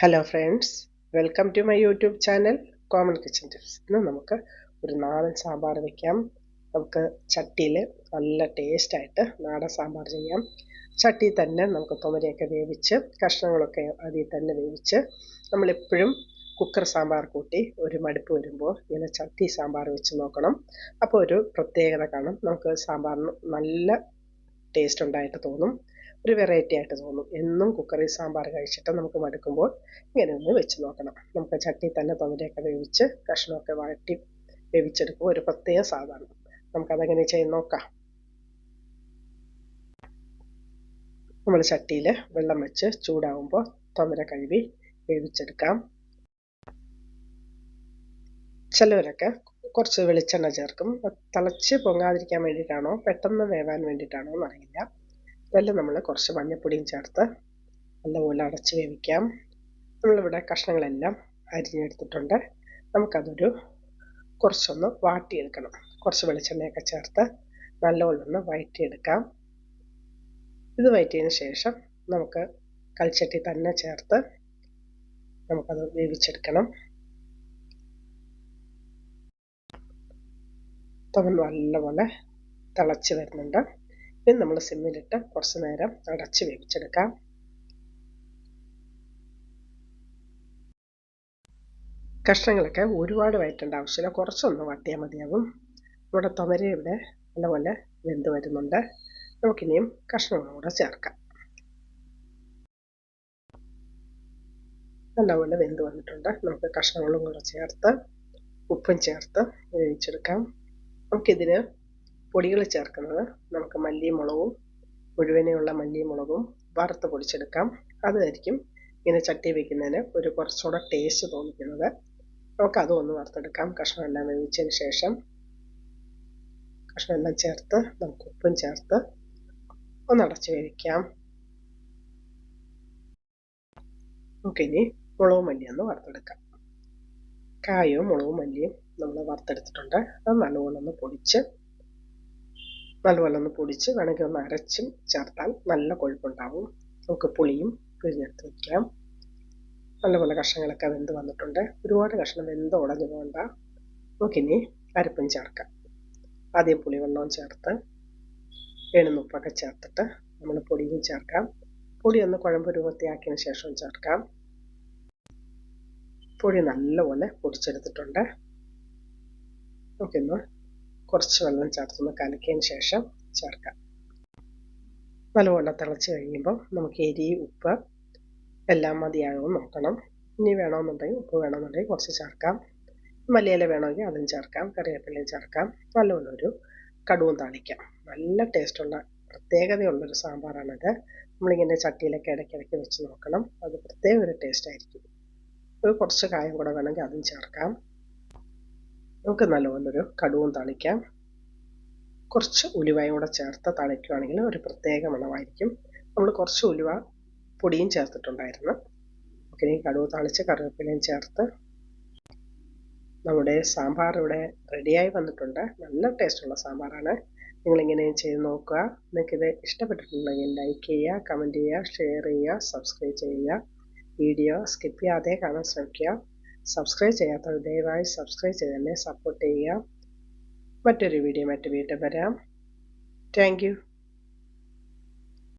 Hello friends welcome to my YouTube channel common kitchen tips ഇന്ന് നമുക്ക് ഒരു നാടൻ സാമ്പാർ വയ്ക്കാം നമുക്ക് ചട്ടിയിൽ നല്ല ടേസ്റ്റായിട്ട് നാടൻ സാമ്പാർ ചെയ്യാം. ചട്ടി തന്നെ നമുക്ക് തുമരയൊക്കെ വേവിച്ച് കഷ്ണങ്ങളൊക്കെ അതിൽ തന്നെ വേവിച്ച് നമ്മളെപ്പോഴും കുക്കർ സാമ്പാർ കൂട്ടി ഒരു മടുപ്പ് വരുമ്പോൾ ഇങ്ങനെ ചട്ടി സാമ്പാർ വെച്ച് നോക്കണം. അപ്പോൾ ഒരു പ്രത്യേകത കാണും. നമുക്ക് സാമ്പാറിന് നല്ല ടേസ്റ്റ് ഉണ്ടായിട്ട് തോന്നും. ഒരു വെറൈറ്റി ആയിട്ട് തോന്നും. എന്നും കുക്കറിൽ സാമ്പാർ കഴിച്ചിട്ട് നമുക്ക് മടുക്കുമ്പോൾ ഇങ്ങനെ ഒന്ന് വെച്ച് നോക്കണം. നമുക്ക് ചട്ടി തന്നെ തൊമരയൊക്കെ വേവിച്ച് കഷ്ണമൊക്കെ വഴറ്റി വേവിച്ചെടുക്കുമ്പോൾ ഒരു പ്രത്യേക സാധനം നമുക്കതെങ്ങനെ ചെയ്ത് നോക്കാം. നമ്മൾ ചട്ടിയിൽ വെള്ളം വെച്ച് ചൂടാവുമ്പോൾ തൊമര കഴുകി വേവിച്ചെടുക്കാം. ചിലവരൊക്കെ കുറച്ച് വെളിച്ചെണ്ണ ചേർക്കും. തിളച്ച് പൊങ്ങാതിരിക്കാൻ വേണ്ടിയിട്ടാണോ പെട്ടെന്ന് വേവാൻ വേണ്ടിയിട്ടാണോ എന്നറിയില്ല. ഇതെല്ലാം നമ്മൾ കുറച്ച് മഞ്ഞപ്പൊടിയും ചേർത്ത് നല്ലപോലെ അടച്ച് വേവിക്കാം. നമ്മളിവിടെ കഷ്ണങ്ങളെല്ലാം അരിഞ്ഞെടുത്തിട്ടുണ്ട്. നമുക്കതൊരു കുറച്ചൊന്ന് വാട്ടിയെടുക്കണം. കുറച്ച് വെളിച്ചെണ്ണയൊക്കെ ചേർത്ത് നല്ലപോലെ ഒന്ന് വയറ്റിയെടുക്കാം. ഇത് വയറ്റിയതിന് ശേഷം നമുക്ക് കൽച്ചട്ടി തന്നെ ചേർത്ത് നമുക്കത് വേവിച്ചെടുക്കണം. തവൻ നല്ലപോലെ തിളച്ച് വരുന്നുണ്ട്. ഇനി നമ്മൾ സിമ്മിലിട്ട് കുറച്ച് നേരം അടച്ച് വേവിച്ചെടുക്കാം. കഷ്ണങ്ങളൊക്കെ ഒരുപാട് വയറ്റേണ്ട ആവശ്യമില്ല. കുറച്ചൊന്ന് വട്ടിയാൽ മതിയാകും നമ്മുടെ തൊമര ഇവിടെ നല്ലപോലെ വെന്ത് വരുന്നുണ്ട്. നമുക്കിനിയും കഷ്ണങ്ങളും കൂടെ ചേർക്കാം. നല്ലപോലെ വെന്ത് വന്നിട്ടുണ്ട്. നമുക്ക് കഷ്ണങ്ങളും കൂടെ ചേർത്ത് ഉപ്പും ചേർത്ത് വേവിച്ചെടുക്കാം. നമുക്കിതിന് പൊടികൾ ചേർക്കുന്നത് നമുക്ക് മല്ലിയും മുളകും മുഴുവനെയുള്ള മല്ലിയും മുളകും വറുത്ത് പൊടിച്ചെടുക്കാം. അതായിരിക്കും ഇങ്ങനെ ചട്ടി വയ്ക്കുന്നതിന് ഒരു കുറച്ചുകൂടെ ടേസ്റ്റ് തോന്നിക്കുന്നത്. നമുക്ക് അതും ഒന്ന് വറുത്തെടുക്കാം. കഷ്ണം എല്ലാം വേവിച്ചതിന് ശേഷം കഷ്ണം എല്ലാം ചേർത്ത് നമുക്ക് ഉപ്പും ചേർത്ത് ഒന്ന് വേവിക്കാം. വേവിക്കാം നമുക്കിനി മുളകും മല്ലിയും ഒന്ന് വറുത്തെടുക്കാം. കായവും മുളകും മല്ലിയും നമ്മൾ വറുത്തെടുത്തിട്ടുണ്ട്. അത് നല്ലപോലെ ഒന്ന് പൊടിച്ച് നല്ലപോലെ ഒന്ന് പൊടിച്ച് വേണമെങ്കിൽ ഒന്ന് അരച്ചും ചേർത്താൽ നല്ല കൊഴുപ്പുണ്ടാവും. നമുക്ക് പുളിയും പിഴിഞ്ഞെടുത്ത് വയ്ക്കാം നല്ലപോലെ കഷ്ണങ്ങളൊക്കെ വെന്ത് വന്നിട്ടുണ്ട്. ഒരുപാട് കഷ്ണം വെന്ത് ഉടഞ്ഞു പോകണ്ട. നമുക്കിനി അരപ്പും ചേർക്കാം. ആദ്യം പുളിവെള്ളവും ചേർത്ത് എഴുന്നുപ്പൊക്കെ ചേർത്തിട്ട് നമ്മൾ പൊടിയും ചേർക്കാം. പൊടി ഒന്ന് കുഴമ്പ് രൂപത്തിയാക്കിയതിന് ശേഷം ചേർക്കാം. പൊടി നല്ലപോലെ പൊടിച്ചെടുത്തിട്ടുണ്ട്. നമുക്കിന്ന് കുറച്ച് വെള്ളം ചേർത്തൊന്ന് കലക്കിയതിന് ശേഷം ചേർക്കാം. നല്ലപോലെ തിളച്ച് കഴിയുമ്പോൾ നമുക്ക് എരി ഉപ്പ് എല്ലാം മതിയാകും നോക്കണം. ഇനി വേണമെന്നുണ്ടെങ്കിൽ ഉപ്പ് വേണമെന്നുണ്ടെങ്കിൽ കുറച്ച് ചേർക്കാം. മല്ലിയില വേണമെങ്കിൽ അതും ചേർക്കാം. കറിവേപ്പിലയും ചേർക്കാം. നല്ലപോലെ ഒരു കടുവും താളിക്കാം. നല്ല ടേസ്റ്റുള്ള പ്രത്യേകതയുള്ളൊരു സാമ്പാറാണിത്. നമ്മളിങ്ങനെ ചട്ടിയിലൊക്കെ ഇടയ്ക്കിടയ്ക്ക് വെച്ച് നോക്കണം. അത് പ്രത്യേക ഒരു ടേസ്റ്റ് ആയിരിക്കും. ഒരു കുറച്ച് കായം കൂടെ വേണമെങ്കിൽ അതും ചേർക്കാം. നമുക്ക് നല്ലപോലൊരു കടുവും തളിക്കാം കുറച്ച് ഉലുവയും കൂടെ ചേർത്ത് തളിക്കുകയാണെങ്കിൽ ഒരു പ്രത്യേക മണമായിരിക്കും. നമ്മൾ കുറച്ച് ഉലുവ പൊടിയും ചേർത്തിട്ടുണ്ടായിരുന്നു. നമുക്കിനി കടുവ് തളിച്ച് കറിവേപ്പിലയും ചേർത്ത് നമ്മുടെ സാമ്പാർ ഇവിടെ റെഡിയായി വന്നിട്ടുണ്ട്. നല്ല ടേസ്റ്റുള്ള സാമ്പാറാണ്. നിങ്ങളിങ്ങനെ ചെയ്ത് നോക്കുക. നിങ്ങൾക്കിത് ഇഷ്ടപ്പെട്ടിട്ടുണ്ടെങ്കിൽ ലൈക്ക് ചെയ്യുക കമന്റ് ചെയ്യുക ഷെയർ ചെയ്യുക സബ്സ്ക്രൈബ് ചെയ്യുക. വീഡിയോ സ്കിപ്പ് ചെയ്യാതെ കാണാൻ ശ്രമിക്കുക. സബ്സ്ക്രൈബ് ചെയ്യാത്തവർ ദയവായി സബ്സ്ക്രൈബ് ചെയ്ത് തന്നെ സപ്പോർട്ട് ചെയ്യുക. മറ്റൊരു വീഡിയോ മറ്റു വീണ്ടും വരാം. താങ്ക്